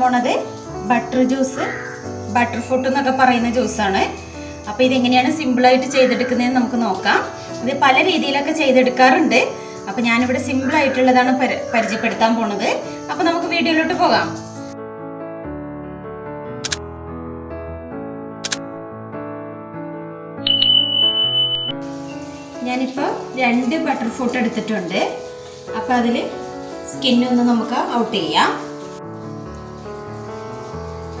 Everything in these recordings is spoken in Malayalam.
പോണത് ബട്ടർ ജ്യൂസ് ബട്ടർ ഫ്രൂട്ട് എന്നൊക്കെ പറയുന്ന ജ്യൂസാണ് അപ്പോൾ ഇതെങ്ങനെയാണ് സിമ്പിളായിട്ട് ചെയ്തെടുക്കുന്നതെന്ന് നമുക്ക് നോക്കാം. ഇത് പല രീതിയിലൊക്കെ ചെയ്തെടുക്കാറുണ്ട്. അപ്പോൾ ഞാനിവിടെ സിമ്പിൾ ആയിട്ടുള്ളതാണ് പരിചയപ്പെടുത്താൻ പോണത്. അപ്പോൾ നമുക്ക് വീഡിയോയിലോട്ട് പോകാം. ഞാനിപ്പോൾ രണ്ട് ബട്ടർ ഫ്രൂട്ട് എടുത്തിട്ടുണ്ട്. അപ്പോൾ അതിൽ സ്കിന്നൊന്ന് നമുക്ക് ഔട്ട് ചെയ്യാം.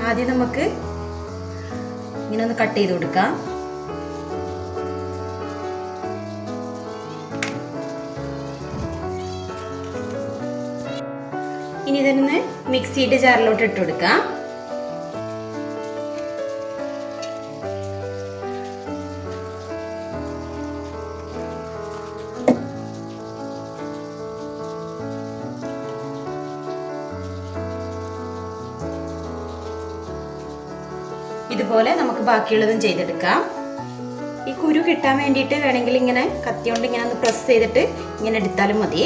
ആദ്യം നമുക്ക് ഇങ്ങനെ ഒന്ന് കട്ട് ചെയ്ത് കൊടുക്കാം. ഇനി ഇതൊന്ന് മിക്സിയുടെ ജാറിലോട്ട് ഇട്ട് കൊടുക്കാം. ഇതുപോലെ നമുക്ക് ബാക്കിയുള്ളതും ചെയ്തെടുക്കാം. ഈ കുരു കിട്ടാൻ വേണ്ടിയിട്ട് വേണമെങ്കിൽ ഇങ്ങനെ കത്തി കൊണ്ട് ഇങ്ങനെ ഒന്ന് പ്രസ് ചെയ്തിട്ട് ഇങ്ങനെ എടുത്താലും മതി.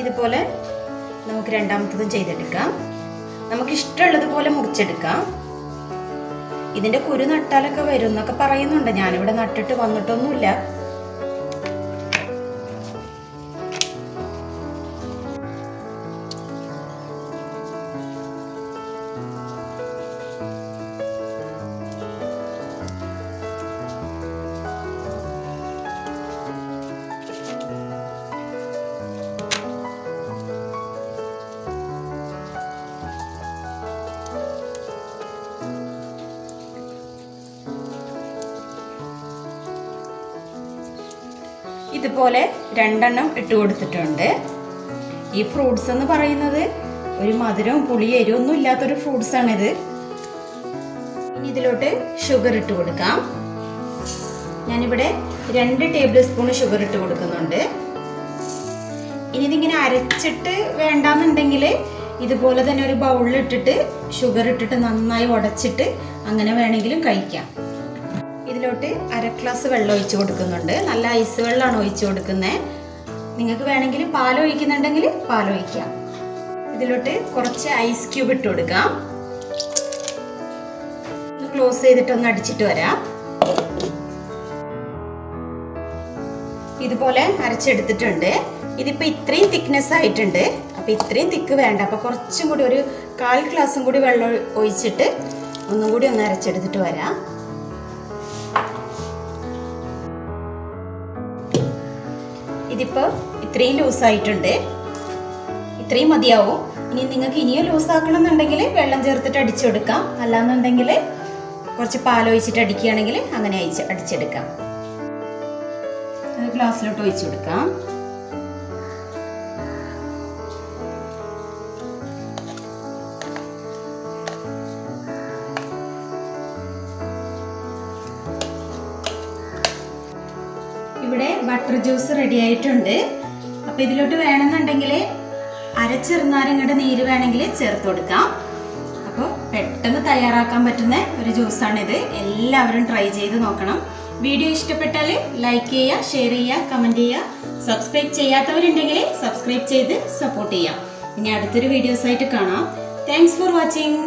ഇതുപോലെ നമുക്ക് രണ്ടാമത്തതും ചെയ്തെടുക്കാം. നമുക്ക് ഇഷ്ടമുള്ളതുപോലെ മുറിച്ചെടുക്കാം. ഇതിന്റെ കുരു നട്ടാലൊക്കെ വരും എന്നൊക്കെ പറയുന്നുണ്ട്. ഞാനിവിടെ നട്ടിട്ട് വന്നിട്ടൊന്നുമില്ല. ഇതുപോലെ രണ്ടെണ്ണം ഇട്ട് കൊടുത്തിട്ടുണ്ട്. ഈ ഫ്രൂട്ട്സ് എന്ന് പറയുന്നത് ഒരു മധുരവും പുളി എരിവൊന്നും ഇല്ലാത്തൊരു ആണിത്. ഇനി ഇതിലോട്ട് ഷുഗർ ഇട്ട് കൊടുക്കാം. ഞാനിവിടെ രണ്ട് ടേബിൾ സ്പൂൺ ഷുഗർ ഇട്ട് കൊടുക്കുന്നുണ്ട്. ഇനി ഇതിങ്ങനെ അരച്ചിട്ട് വേണ്ടാന്നുണ്ടെങ്കിൽ ഇതുപോലെ തന്നെ ഒരു ബൗളിലിട്ടിട്ട് ഷുഗർ ഇട്ടിട്ട് നന്നായി ഉടച്ചിട്ട് അങ്ങനെ വേണമെങ്കിലും കഴിക്കാം. ഇതിലോട്ട് അര ഗ്ലാസ് വെള്ളം ഒഴിച്ച് കൊടുക്കുന്നുണ്ട്. നല്ല ഐസ് വെള്ളമാണ് ഒഴിച്ച് കൊടുക്കുന്നത് നിങ്ങൾക്ക് വേണമെങ്കിൽ പാൽ ഒഴിക്കുന്നുണ്ടെങ്കിൽ പാൽ ഒഴിക്കാം. ഇതിലോട്ട് കുറച്ച് ഐസ് ക്യൂബ് ഇട്ട് കൊടുക്കാം. ക്ലോസ് ചെയ്തിട്ടൊന്ന് അടിച്ചിട്ട് വരാം. ഇതുപോലെ അരച്ചെടുത്തിട്ടുണ്ട്. ഇതിപ്പോ ഇത്രയും തിക്നെസ് ആയിട്ടുണ്ട്. അപ്പൊ ഇത്രയും തിക്ക് വേണ്ട. അപ്പോൾ കുറച്ചും കൂടി ഒരു കാൽ ഗ്ലാസും കൂടി വെള്ളം ഒഴിച്ചിട്ട് ഒന്നും കൂടി ഒന്ന് അരച്ചെടുത്തിട്ട് വരാം. ഇതിപ്പോ ഇത്രയും ലൂസ് ആയിട്ടുണ്ട് ഇത്രയും മതിയാവും. ഇനി നിങ്ങൾക്ക് ഇനിയും ലൂസ് ആക്കണം എന്നുണ്ടെങ്കിൽ വെള്ളം ചേർത്തിട്ട് അടിച്ചെടുക്കാം. അല്ലാന്നുണ്ടെങ്കിൽ കുറച്ച് പാലൊഴിച്ചിട്ട് അടിക്കുകയാണെങ്കിൽ അങ്ങനെ അയച്ച് അടിച്ചെടുക്കാം. ഗ്ലാസ്സിലോട്ട് ഒഴിച്ചു കൊടുക്കാം ഇവിടെ ബട്ടർ ജ്യൂസ് റെഡി ആയിട്ടുണ്ട്. അപ്പൊ ഇതിലോട്ട് വേണമെന്നുണ്ടെങ്കിൽ അരച്ചെറുനാരങ്ങയുടെ നീര് വേണമെങ്കിൽ ചേർത്ത് കൊടുക്കാം. അപ്പോൾ പെട്ടെന്ന് തയ്യാറാക്കാൻ പറ്റുന്ന ഒരു ജ്യൂസാണിത് എല്ലാവരും ട്രൈ ചെയ്ത് നോക്കണം. വീഡിയോ ഇഷ്ടപ്പെട്ടാൽ ലൈക്ക് ചെയ്യുക ഷെയർ ചെയ്യുക കമന്റ് ചെയ്യുക. സബ്സ്ക്രൈബ് ചെയ്യാത്തവരുണ്ടെങ്കിൽ സബ്സ്ക്രൈബ് ചെയ്ത് സപ്പോർട്ട് ചെയ്യാം ഇനി അടുത്തൊരു വീഡിയോസായിട്ട് കാണാം. Thanks for watching